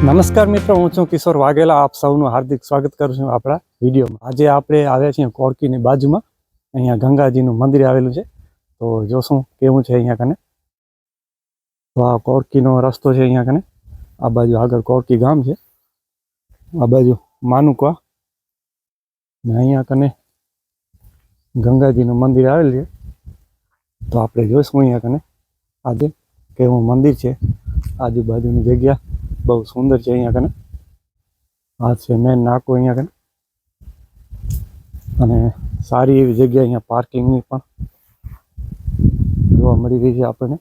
નમસ્કાર મિત્રો, હું છું કિશોર વાઘેલા. આપ સૌનું હાર્દિક સ્વાગત કરું છું આપણા વિડીયોમાં. આજે આપણે આવ્યા છીએ કોરકીની બાજુમાં. અહીંયા ગંગાજીનું મંદિર આવેલું છે. તો જોશું કેવું છે અહીંયા કને? તો આ કોરકીનો રસ્તો છે અહીંયા કને? આ બાજુ આગળ કોરકી ગામ છે. આ બાજુ માનુકવા. ને અહીંયા કને ગંગાજીનું મંદિર આવેલું છે. તો આપણે જોઈશું અહીંયા કને? આજે કેવું મંદિર છે. આજુબાજુની જગ્યા. બહુ સુંદર છે અહીંયા કને. આ છે મેન નાકો અહીંયા કને. અને સારી એવી જગ્યા અહીંયા પાર્કિંગની પણ જોવા મળી રહી છે આપણને.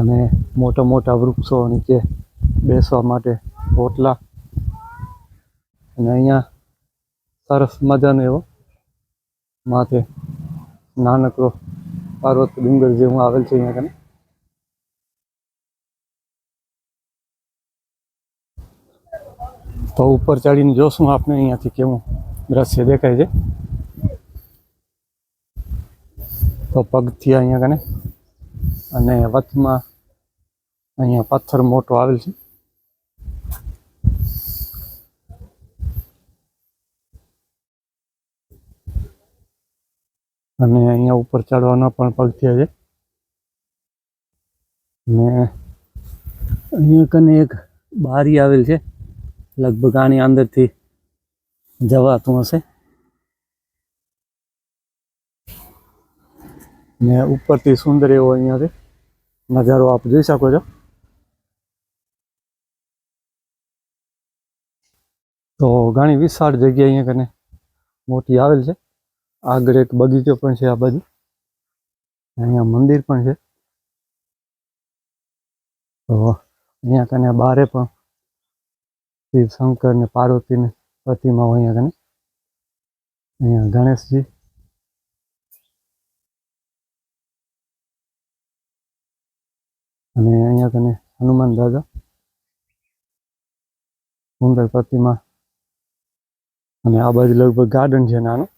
અને મોટા મોટા વૃક્ષો નીચે બેસવા માટે હોટલા. અને અહીંયા સરસ મજાનો એવો માથે નાનકડો પાર્વત ડુંગર જેવું આવેલ છે અહીંયા કને. તો ઉપર ચડીને જોશું આપણે અહીંયાથી કેવું દ્રશ્ય દેખાય છે. તો પગથિયા અહીંયા કને અને વચમાં અહીંયા પથ્થર મોટો આવેલ છે. અને અહીંયા ઉપર ચડવાના પણ પગથિયા છે. ને અહીંયા કને એક બારી આવેલ છે. લગભગ આની અંદરથી જવાતું હશે. ને ઉપરથી સુંદર એવો અહીંયાથી. નજારો આપ જોઈ શકો છો. તો ઘણી વિશાળ જગ્યા અહીંયા કને મોટી આવેલ છે. આગળ એક બગીચો પણ છે આ બાજુ. અહીંયા મંદિર પણ છે. તો અહીંયા કને બારે પણ શિવ શંકર ને પાર્વતી ને પ્રતિમાઓ અહીંયા કને? અહીંયા ગણેશજી. અને અહીંયા કને? હનુમાન દાદા. સુંદર પ્રતિમા અને આ બાજુ લગભગ ગાર્ડન છે નાનું.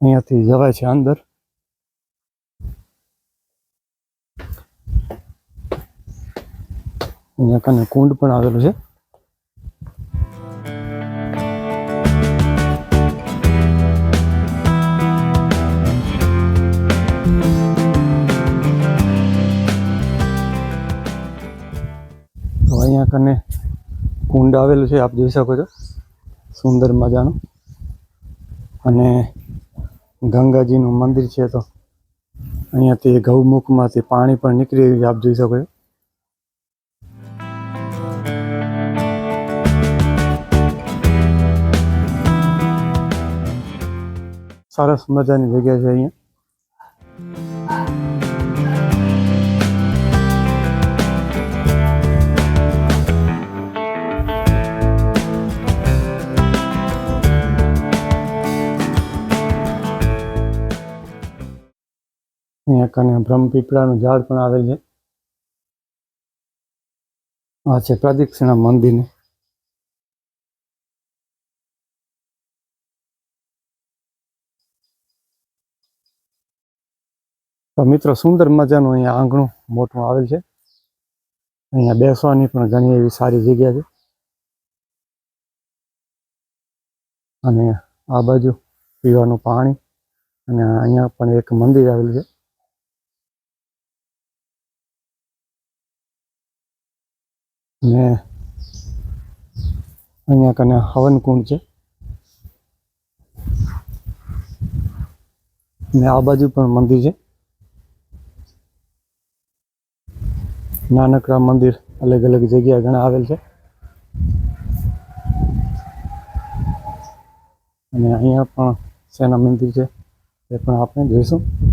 અહીંયાથી જવાય છે અંદર. અહીંયા કને કુંડ પણ આવેલું છે. કને કુંડ આવેલું છે, આપ જોઈ શકો છો. સુંદર મજાનું. અને ગંગાજીનું મંદિર છે તો અહીંયાથી ગૌમુખમાંથી પાણી પણ નીકળી રહ્યું છે, આપ જોઈ શકો છો. સરસ મજાની જગ્યા છે અહીંયા. અહીંયા કને બ્રહ્મપીપળાનું ઝાડ પણ આવેલ છે. આ છે પ્રદક્ષિણા મંદિરને. તો મિત્રો, સુંદર મજાનું અહીંયા આંગણું મોટું આવેલ છે. અહીંયા બેસવાની પણ ઘણી એવી સારી જગ્યા છે. અને આ બાજુ પીવાનું પાણી અને અહીંયા પણ એક મંદિર આવેલું છે. ને અહીંયા કને હવન કુંડ છે. ને આ બાજુ પણ મંદિર છે. નાનકડા મંદિર અલગ અલગ જગ્યા ઘણા આવેલ છે. અને અહીંયા પણ સેના મંદિર છે. એ પણ આપણે જોઈશું.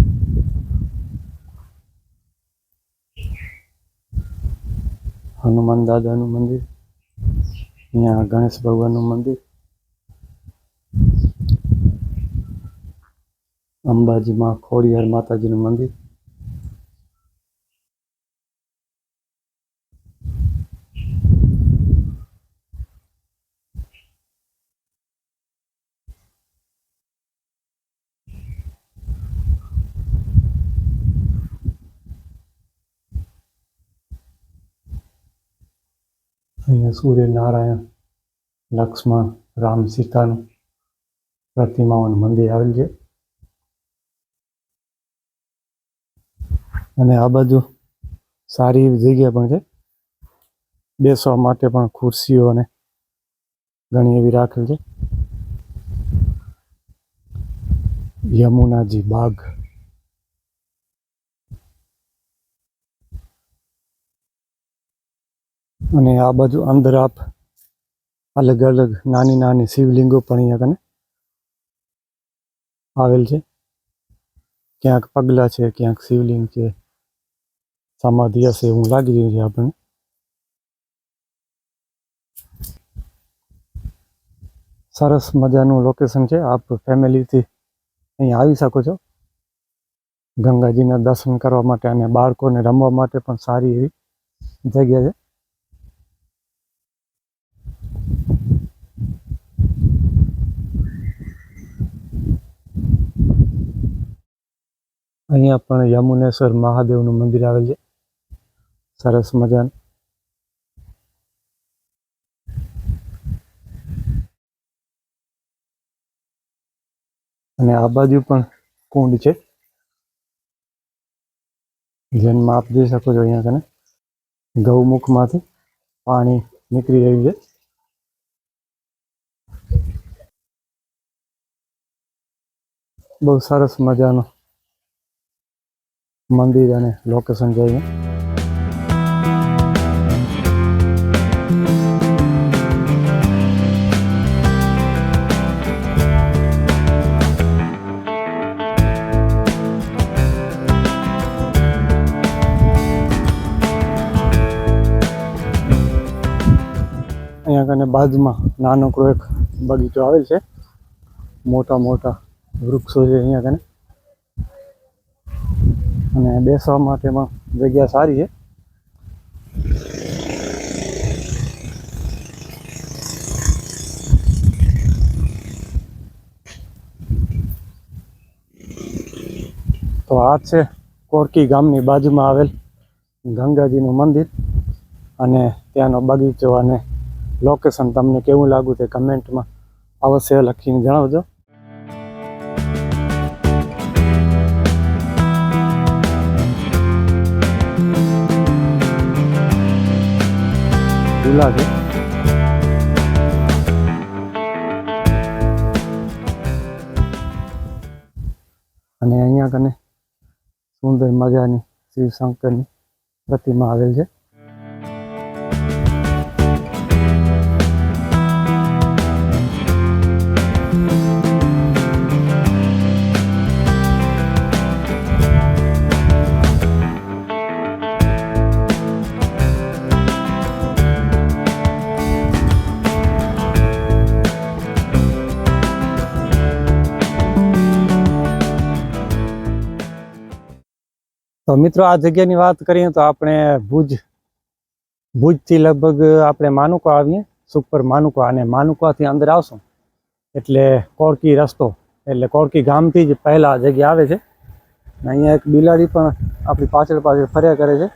હનુમાન દાદાનું મંદિર અહીંયા ગણેશ ભગવાનનું મંદિર અંબાજીમાં ખોડિયાર માતાજીનું મંદિર અહીંયા સૂર્યનારાયણ, લક્ષ્મણ, રામ સીતાનું પ્રતિમાઓનું મંદિર આવેલ છે. અને આ બાજુ સારી એવી જગ્યા પણ છે. બેસવા માટે પણ ખુરશીઓ અને ઘણી એવી રાખેલ છે. યમુનાજી બાગ. અને આ બાજુ અંદર આપ અલગ અલગ નાની નાની શિવલિંગો પણ અહીંયા કને આવેલ છે. ક્યાંક પગલા છે, ક્યાંક શિવલિંગ છે, સમાધિ હશે એવું લાગી રહ્યું છે આપણને. સરસ મજાનું લોકેશન છે. આપ ફેમિલીથી અહીં આવી શકો છો. ગંગાજીના દર્શન કરવા માટે અને બાળકોને રમવા માટે પણ સારી એવી જગ્યા છે. અહીંયા પણ યમુનેશ્વર મહાદેવનું મંદિર આવેલ છે. સરસ મજાનું. અને આ બાજુ પણ કુંડ છે. જેમ આપ જોઈ શકો છો અહીંયા કને ગૌમુખમાંથી પાણી નીકળી રહ્યું છે. બહુ સરસ મજાનું મંદિર અને લોકેશન અહીંયા અહીંયા કને બાજુમાં નાનકડો એક બગીચો આવેલ છે. મોટા મોટા વૃક્ષો છે અહીંયા કને. અને બેસવા માટેમાં જગ્યા સારી છે. તો આ છે કોરકી ગામની બાજુમાં આવેલ ગંગાજીનું મંદિર અને ત્યાંનો બગીચો અને લોકેશન તમને કેવું લાગ્યું તે કમેન્ટમાં અવશ્ય લખીને જણાવજો. ઝૂલા છે. અને અહીંયા કને સુંદર મજાની શિવ શંકરની પ્રતિમા આવેલ છે. તો મિત્રો, આ જગ્યાની વાત કરીએ તો આપણે ભુજ, ભુજથી લગભગ આપણે માનુકા આવીએ, સુપર માનુકા, અને માનુકાથી અંદર આવશું. એટલે કોળકી રસ્તો, એટલે કોળકી ગામથી જ પહેલાં જગ્યા આવે છે. અહીંયા એક બિલાડી પણ આપણી પાછળ પાછળ ફર્યા કરે છે.